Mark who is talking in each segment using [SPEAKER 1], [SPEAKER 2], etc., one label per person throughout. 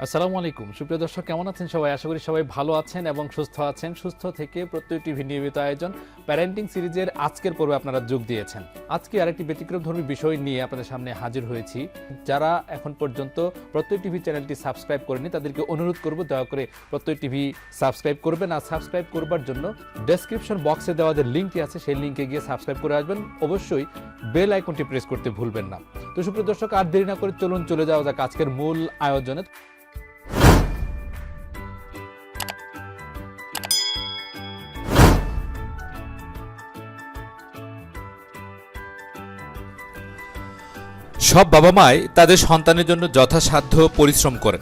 [SPEAKER 1] আসসালামু আলাইকুম। সুপ্রিয় দর্শক, কেমন আছেন সবাই? আশা করি সবাই ভালো আছেন এবং সুস্থ আছেন। সুস্থ থেকে প্রত্যয় টিভি নিয়মিত আয়োজন প্যারেন্টিং সিরিজের আজকের পর্বে আপনারা যোগ দিয়েছেন। আজকে আরেকটি ব্যতিক্রমধর্মী বিষয় নিয়ে আপনাদের সামনে হাজির হয়েছি। যারা এখন পর্যন্ত প্রত্যয় টিভি চ্যানেলটি সাবস্ক্রাইব করেনি, তাদেরকে অনুরোধ করব, দয়া করে প্রত্যয় টিভি সাবস্ক্রাইব করবেন। আর সাবস্ক্রাইব করবার জন্য ডেসক্রিপশন বক্সে দেওয়া যে লিঙ্কটি আছে, সেই লিঙ্কে গিয়ে সাবস্ক্রাইব করে আসবেন। অবশ্যই বেল আইকনটি প্রেস করতে ভুলবেন না। তো সুপ্রিয় দর্শক, আর দেরি না করে চলুন, চলে যাওয়া যাক আজকের মূল আয়োজনে।
[SPEAKER 2] সব বাবা মাই তাদের সন্তানের জন্য যথাসাধ্য পরিশ্রম করেন।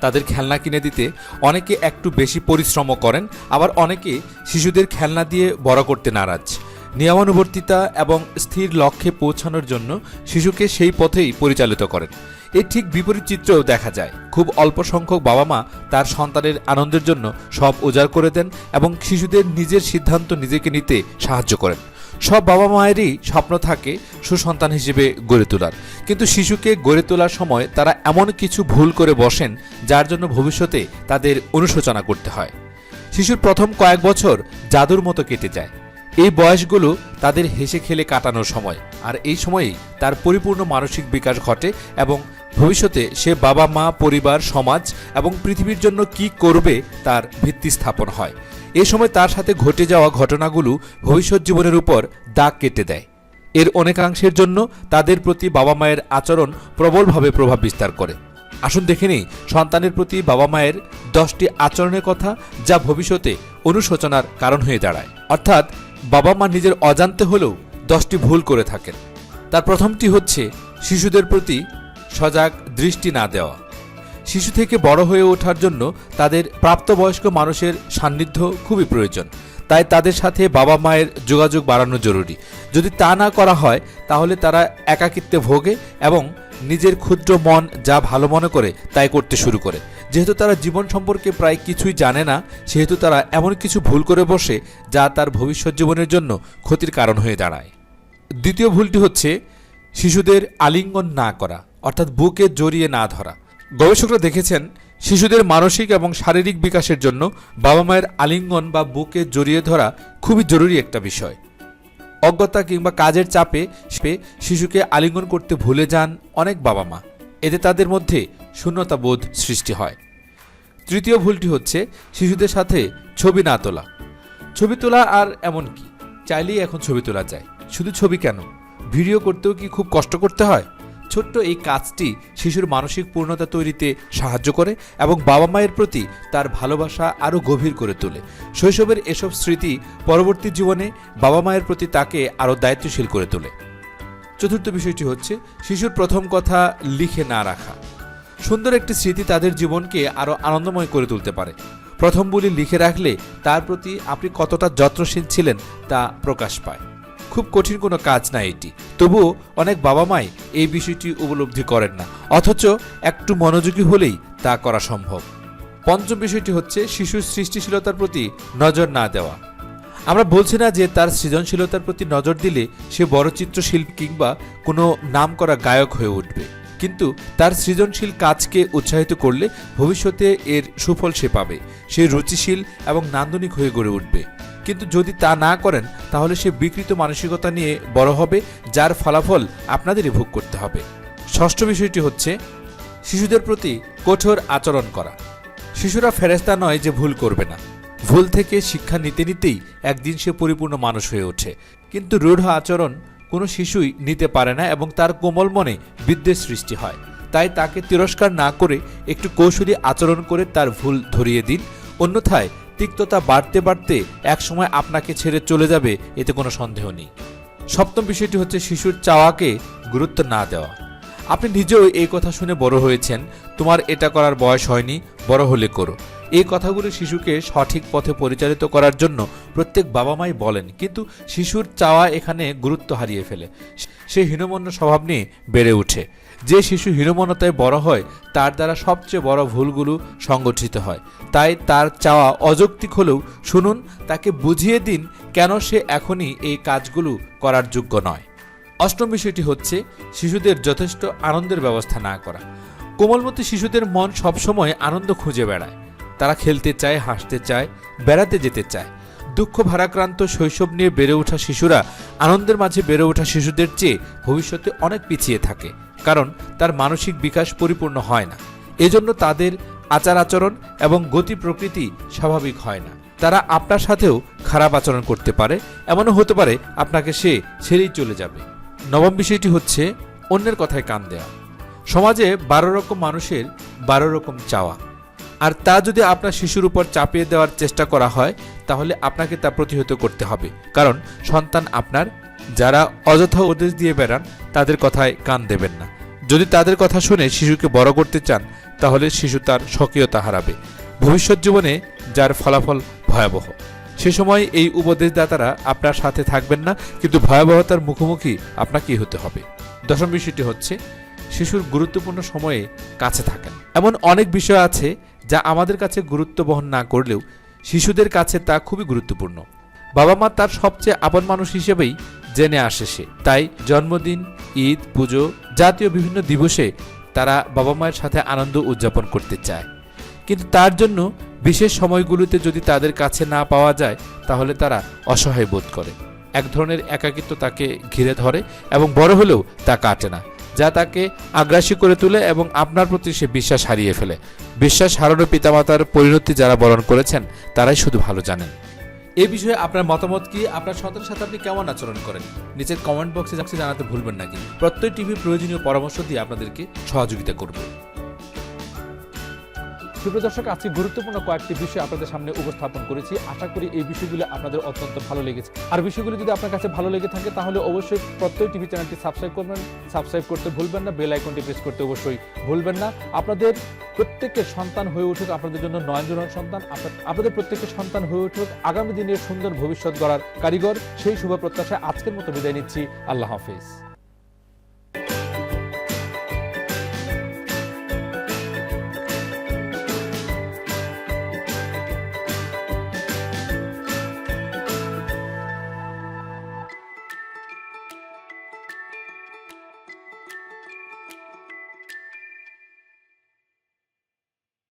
[SPEAKER 2] তাদের খেলনা কিনে দিতে অনেকে একটু বেশি পরিশ্রমও করেন, আবার অনেকে শিশুদের খেলনা দিয়ে বড় করতে নারাজ। নিয়মানুবর্তিতা এবং স্থির লক্ষ্যে পৌঁছানোর জন্য শিশুকে সেই পথেই পরিচালিত করেন। এর ঠিক বিপরীত চিত্রও দেখা যায়। খুব অল্প সংখ্যক বাবা মা তার সন্তানের আনন্দের জন্য সব উজাড় করে দেন এবং শিশুদের নিজের সিদ্ধান্ত নিজেকে নিতে সাহায্য করেন। সব বাবা মায়েরই স্বপ্ন থাকে সুসন্তান হিসেবে গড়ে তোলার। কিন্তু শিশুকে গড়ে তোলার সময় তারা এমন কিছু ভুল করে বসেন যার জন্য ভবিষ্যতে তাদের অনুশোচনা করতে হয়। শিশুর প্রথম কয়েক বছর জাদুর মতো কেটে যায়। এই বয়সগুলো তাদের হেসে খেলে কাটানোর সময় আর এই সময়েই তার পরিপূর্ণ মানসিক বিকাশ ঘটে এবং ভবিষ্যতে সে বাবা মা, পরিবার, সমাজ এবং পৃথিবীর জন্য কি করবে তার ভিত্তি স্থাপন হয়। এ সময় তার সাথে ঘটে যাওয়া ঘটনাগুলো ভবিষ্যৎ জীবনের উপর দাগ কেটে দেয়। এর অনেকাংশের জন্য তাদের প্রতি বাবা মায়ের আচরণ প্রবলভাবে প্রভাব বিস্তার করে। আসুন দেখে নিই সন্তানের প্রতি বাবা মায়ের দশটি আচরণের কথা যা ভবিষ্যতে অনুশোচনার কারণ হয়ে দাঁড়ায়। অর্থাৎ, বাবা মা নিজের অজান্তে হলেও দশটি ভুল করে থাকেন। তার প্রথমটি হচ্ছে শিশুদের প্রতি সজাগ দৃষ্টি না দেওয়া। শিশু থেকে বড় হয়ে ওঠার জন্য তাদের প্রাপ্তবয়স্ক মানুষের সান্নিধ্য খুবই প্রয়োজন। তাই তাদের সাথে বাবা মায়ের যোগাযোগ বাড়ানো জরুরি। যদি তা না করা হয়, তাহলে তারা একাকিত্বে ভোগে এবং নিজের ক্ষুদ্র মন যা ভালো মনে করে তাই করতে শুরু করে। যেহেতু তারা জীবন সম্পর্কে প্রায় কিছুই জানে না, সেহেতু তারা এমন কিছু ভুল করে বসে যা তার ভবিষ্যৎ জীবনের জন্য ক্ষতির কারণ হয়ে দাঁড়ায়। দ্বিতীয় ভুলটি হচ্ছে শিশুদের আলিঙ্গন না করা, অর্থাৎ বুকে জড়িয়ে না ধরা। গবেষকরা দেখেছেন, শিশুদের মানসিক এবং শারীরিক বিকাশের জন্য বাবা মায়ের আলিঙ্গন বা বুকে জড়িয়ে ধরা খুবই জরুরি একটা বিষয়। অজ্ঞতা কিংবা কাজের চাপে শিশুকে আলিঙ্গন করতে ভুলে যান অনেক বাবা মা। এতে তাদের মধ্যে শূন্যতা বোধ সৃষ্টি হয়। তৃতীয় ভুলটি হচ্ছে শিশুদের সাথে ছবি না তোলা। ছবি তোলা আর এমন কি? চাইলেই এখন ছবি তোলা যায়। শুধু ছবি কেন? ভিডিও করতেও কি খুব কষ্ট করতে হয়? ছোট্ট এই কাজটি শিশুর মানসিক পূর্ণতা তৈরিতে সাহায্য করে এবং বাবা মায়ের প্রতি তার ভালোবাসা আরও গভীর করে তোলে। শৈশবের এসব স্মৃতি পরবর্তী জীবনে বাবা মায়ের প্রতি তাকে আরও দায়িত্বশীল করে তোলে। চতুর্থ বিষয়টি হচ্ছে শিশুর প্রথম কথা লিখে না রাখা। সুন্দর একটি স্মৃতি তাদের জীবনকে আরও আনন্দময় করে তুলতে পারে। প্রথম বলি লিখে রাখলে তার প্রতি আপনি কতটা যত্নশীল ছিলেন তা প্রকাশ পায়। খুব কঠিন কোনো কাজ না এটি। তবুও অনেক বাবা মাই এই বিষয়টি উপলব্ধি করেন না। অথচ একটু মনোযোগী হলেই তা করা সম্ভব। পঞ্চম বিষয়টি হচ্ছে শিশুর সৃষ্টিশীলতার প্রতি নজর না দেওয়া। আমরা বলছি না যে তার সৃজনশীলতার প্রতি নজর দিলে সে বড় চিত্রশিল্পী কিংবা কোনো নাম করা গায়ক হয়ে উঠবে। কিন্তু তার সৃজনশীল কাজকে উৎসাহিত করলে ভবিষ্যতে এর সুফল সে পাবে। সে রুচিশীল এবং নান্দনিক হয়ে গড়ে উঠবে। কিন্তু যদি তা না করেন, তাহলে সে বিকৃত মানসিকতা নিয়ে বড় হবে, যার ফলাফল আপনাদেরই ভোগ করতে হবে। ষষ্ঠ বিষয়টি হচ্ছে, শিশুদের প্রতি কঠোর আচরণ করা। শিশুরা ফেরেস্তা নয় যে ভুল করবে না। ভুল থেকে শিক্ষা নিতে নিতেই একদিন সে পরিপূর্ণ মানুষ হয়ে ওঠে। কিন্তু রূঢ় আচরণ কোনো শিশুই নিতে পারে না এবং তার কোমল মনে বিদ্বেষ সৃষ্টি হয়। তাই তাকে তিরস্কার না করে একটু কৌশলী আচরণ করে তার ভুল ধরিয়ে দিন। অন্যথায় তিক্ততা বাড়তে বাড়তে একসময় আপনাকে ছেড়ে চলে যাবে, এতে কোনো সন্দেহ নেই। সপ্তম বিষয়টি হচ্ছে শিশুর চাওয়াকে গুরুত্ব না দেওয়া। আপনি নিজেও এই কথা শুনে বড় হয়েছেন, তোমার এটা করার বয়স হয়নি, বড় হলে করো। এই কথাগুলো শিশুকে সঠিক পথে পরিচালিত করার জন্য প্রত্যেক বাবা মাই বলেন, কিন্তু শিশুর চাওয়া এখানে গুরুত্ব হারিয়ে ফেলে। সে হীনমন্য স্বভাব নিয়ে বেড়ে ওঠে যে শিশু হীনমন্যতায় বড় হয়, তার দ্বারা সবচেয়ে বড় ভুলগুলো সংগঠিত হয়। তাই তার চাওয়া অযৌক্তিক হলেও শুনুন, তাকে বুঝিয়ে দিন কেন সে এখনই এই কাজগুলো করার যোগ্য নয়। অষ্টম বিষয়টি হচ্ছে শিশুদের যথেষ্ট আনন্দের ব্যবস্থা না করা। কোমলমতি শিশুদের মন সবসময় আনন্দ খুঁজে বেড়ায়। তারা খেলতে চায়, হাসতে চায়, বেড়াতে যেতে চায়। দুঃখ ভারাক্রান্ত শৈশব নিয়ে বেড়ে ওঠা শিশুরা আনন্দের মাঝে বেড়ে ওঠা শিশুদের চেয়ে ভবিষ্যতে অনেক পিছিয়ে থাকে। কারণ তার মানসিক বিকাশ পরিপূর্ণ হয় না। এজন্য তাদের আচার আচরণ এবং গতি প্রকৃতি স্বাভাবিক হয় না। তারা আপনার সাথেও খারাপ আচরণ করতে পারে, এমনও হতে পারে আপনাকে সে ছেড়েই চলে যাবে। নবম বিষয়টি হচ্ছে অন্যের কথায় কান দেওয়া সমাজে বারো রকম মানুষের বারো রকম চাওয়া। আর তা যদি আপনার শিশুর উপর চাপিয়ে দেওয়ার চেষ্টা করা হয়, তাহলে আপনাকে তা প্রতিহত করতে হবে। কারণ সন্তান আপনার যারা অযথা উপদেশ দিয়ে বেড়ান, তাদের কথায় কান দেবেন না। যদি তাদের কথা শুনে শিশুকে বড় করতে চান, তাহলে শিশু তার স্বকীয়তা হারাবে। ভবিষ্যৎ জীবনে যার ফলাফল ভয়াবহ। সে সময় এই উপদেশদাতারা আপনার সাথে থাকবেন না, কিন্তু ভয়াবহতার মুখোমুখি আপনাকেই হতে হবে। দশম বিষয়টি হচ্ছে, শিশুর গুরুত্বপূর্ণ সময়ে কাছে থাকেন। এমন অনেক বিষয় আছে যা আমাদের কাছে গুরুত্ব বহন না করলেও শিশুদের কাছে তা খুবই গুরুত্বপূর্ণ। বাবা মা তার সবচেয়ে আপন মানুষ হিসেবেই জেনে আসে সে। তাই জন্মদিন, ঈদ, পুজো জাতীয় বিভিন্ন দিবসে তারা বাবা মায়ের সাথে আনন্দ উদযাপন করতে চায়। কিন্তু তার জন্য বিশেষ সময়গুলোতে যদি তাদের কাছে না পাওয়া যায়, তাহলে তারা অসহায় বোধ করে। এক ধরনের একাকিত্ব তাকে ঘিরে ধরে এবং বড় হলেও তা কাটে না, যা তাকে আগ্রাসী করে তোলে এবং আপনার প্রতি সে বিশ্বাস হারিয়ে ফেলে। বিশ্বাস হারানো পিতামাতার পরিণতি যারা বরণ করেছেন, তারাই শুধু ভালো জানেন। এ বিষয়ে আপনার মতামত কি? আপনার সন্তানের সাথে আপনি কেমন আচরণ করেন? নিচের কমেন্ট বক্সে জানাতে ভুলবেন নাকি প্রত্যেক টিভি প্রয়োজনীয় পরামর্শ দিয়ে আপনাদেরকে সহযোগিতা করবে।
[SPEAKER 1] সুপ্রিয় দর্শক, আজকে গুরুত্বপূর্ণ কয়েকটি বিষয় আপনাদের সামনে উপস্থাপন করেছি। আশা করি এই বিষয়গুলো আপনাদের অত্যন্ত ভালো লেগেছে। আর বিষয়গুলো যদি আপনার কাছে ভালো লেগে থাকে, তাহলে অবশ্যই প্রত্যেক টিভি চ্যানেলটি সাবস্ক্রাইব করবেন। সাবস্ক্রাইব করতে ভুলবেন না, বেল আইকনটি প্রেস করতে অবশ্যই ভুলবেন না। আপনাদের প্রত্যেকের সন্তান হয়ে উঠুক আপনাদের জন্য নয়নজন সন্তান। আপনাদের প্রত্যেকের সন্তান হয়ে উঠুক আগামী দিনের সুন্দর ভবিষ্যৎ গড়ার কারিগর। সেই শুভ প্রত্যাশায় আজকের মতো বিদায় নিচ্ছি। আল্লাহ হাফেজ।